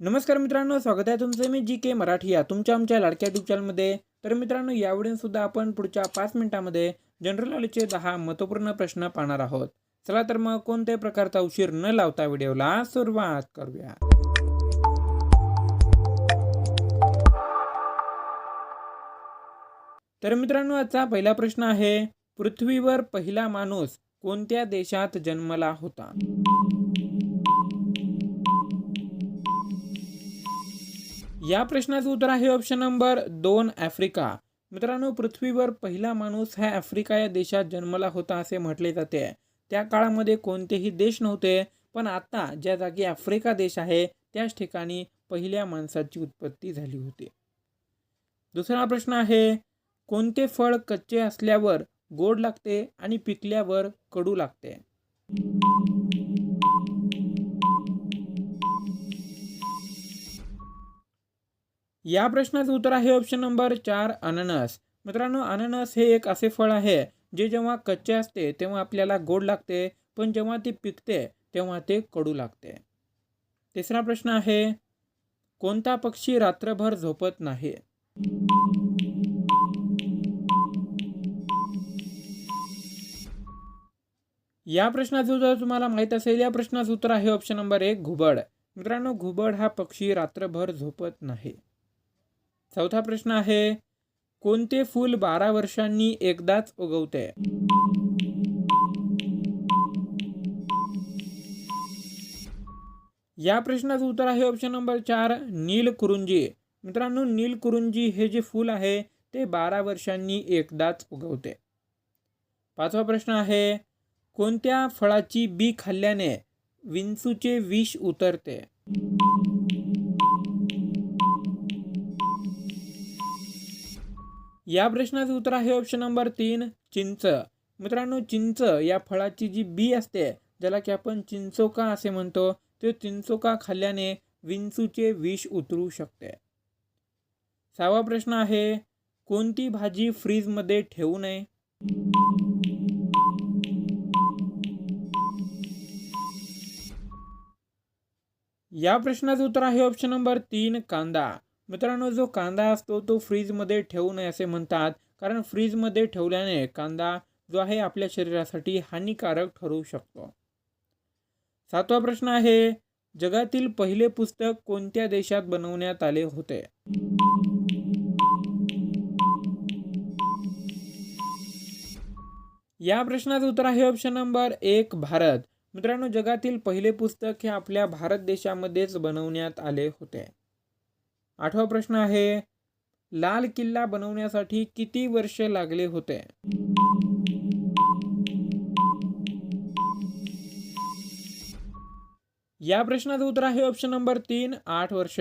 नमस्कार मित्रांनो स्वागत आहे तुमचं मी जी के मराठी या तुमच्या आमच्या लाडक्या ट्यूब चॅनलमध्ये तर मित्रांनो यावेळी सुद्धा आपण पुढच्या पाच मिनिटांमध्ये जनरल नॉलेजचे दहा महत्त्वपूर्ण प्रश्न पाहणार आहोत. चला तर मग कोणत्याही प्रकारचा उशीर न लावता व्हिडिओला सुरुवात करूया. तर मित्रांनो आजचा पहिला प्रश्न आहे पृथ्वीवर पहिला माणूस कोणत्या देशात जन्मला होता? या प्रश्नाचं उत्तर आहे ऑप्शन नंबर दोन आफ्रिका. मित्रांनो पृथ्वीवर पहिला माणूस हा आफ्रिका या देशात जन्मला होता असे म्हटले जाते. त्या काळामध्ये कोणतेही देश नव्हते पण आता ज्या जागी आफ्रिका देश आहे त्याच ठिकाणी पहिल्या माणसाची उत्पत्ती झाली होती. दुसरा प्रश्न आहे कोणते फळ कच्चे असल्यावर गोड लागते आणि पिकल्यावर कडू लागते? या प्रश्नाचं उत्तर आहे ऑप्शन नंबर चार अननस. मित्रांनो अननस हे एक असे फळ आहे जे जेव्हा कच्चे असते तेव्हा आपल्याला गोड लागते पण जेव्हा ते पिकते तेव्हा ते कडू लागते. तिसरा प्रश्न आहे कोणता पक्षी रात्रभर झोपत नाही? या प्रश्नाचं उत्तर तुम्हाला माहीत असेल या प्रश्नाचं उत्तर आहे ऑप्शन नंबर एक घुबड. मित्रांनो घुबड हा पक्षी रात्रभर झोपत नाही. चौथा प्रश्न आहे कोणते फूल बारा वर्षांनी एकदाच उगवते? या प्रश्नाचं उत्तर आहे ऑप्शन नंबर चार नील कुरुंजी. मित्रांनो नील कुरुंजी हे जे फूल आहे ते बारा वर्षांनी एकदाच उगवते. पाचवा प्रश्न आहे कोणत्या फळाची बी खाल्ल्याने विंचूचे विष उतरते? या प्रश्नाचं उत्तर आहे ऑप्शन नंबर तीन चिंच. मित्रांनो चिंच या फळाची जी बी असते ज्याला की आपण चिंचोका असे म्हणतो ते चिंचोका खाल्ल्याने विंचूचे विष उतरू शकते. सहावा प्रश्न आहे कोणती भाजी फ्रीजमध्ये ठेवू नये? या प्रश्नाचं उत्तर आहे ऑप्शन नंबर तीन कांदा. मित्रांनो जो कांदा असतो तो फ्रीजमध्ये ठेवू नये असे म्हणतात. कारण फ्रीजमध्ये ठेवल्याने कांदा जो आहे आपल्या शरीरासाठी हानिकारक ठरू शकतो. सातवा प्रश्न आहे जगातील पहिले पुस्तक कोणत्या देशात बनवण्यात आले होते? या प्रश्नाचं उत्तर आहे ऑप्शन नंबर एक भारत. मित्रांनो जगातील पहिले पुस्तक हे आपल्या भारत देशामध्येच बनवण्यात आले होते. आठवा प्रश्न आहे लाल किल्ला बनवण्यासाठी किती वर्ष लागले होते? या प्रश्नाचं उत्तर आहे ऑप्शन नंबर तीन आठ वर्ष.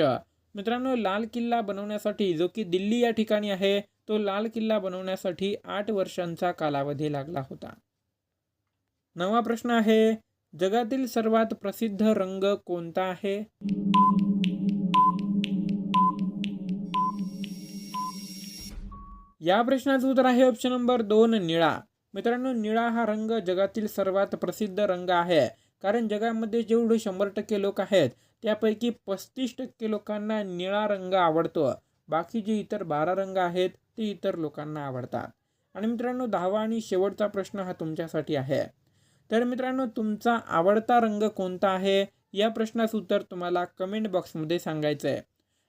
मित्रांनो लाल किल्ला बनवण्यासाठी जो की दिल्ली या ठिकाणी आहे तो लाल किल्ला बनवण्यासाठी आठ वर्षांचा कालावधी लागला होता. नवा प्रश्न आहे जगातील सर्वात प्रसिद्ध रंग कोणता आहे? या प्रश्नाचं उत्तर आहे ऑप्शन नंबर दोन निळा. मित्रांनो निळा हा रंग जगातील सर्वात प्रसिद्ध रंग आहे. कारण जगामध्ये जेवढे शंभर टक्के लोक आहेत त्यापैकी पस्तीस टक्के लोकांना निळा रंग आवडतो. बाकी जे इतर बारा रंग आहेत ते इतर लोकांना आवडतात. आणि मित्रांनो दहावा आणि शेवटचा प्रश्न हा तुमच्यासाठी आहे. तर मित्रांनो तुमचा आवडता रंग कोणता आहे? या प्रश्नाचं उत्तर तुम्हाला कमेंट बॉक्समध्ये सांगायचं आहे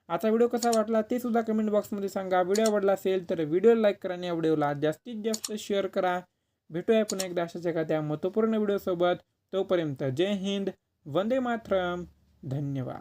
आजचा व्हिडिओ कसा वाटला ते सुद्धा कमेंट बॉक्समध्ये सांगा. व्हिडिओ आवडला असेल तर व्हिडिओ लाईक करा आणि व्हिडिओला जास्तीत जास्त शेअर करा. भेटूया पुन्हा एकदा अशाच एखाद्या महत्त्वपूर्ण व्हिडिओसोबत तोपर्यंत जय हिंद वंदे मातरम. धन्यवाद.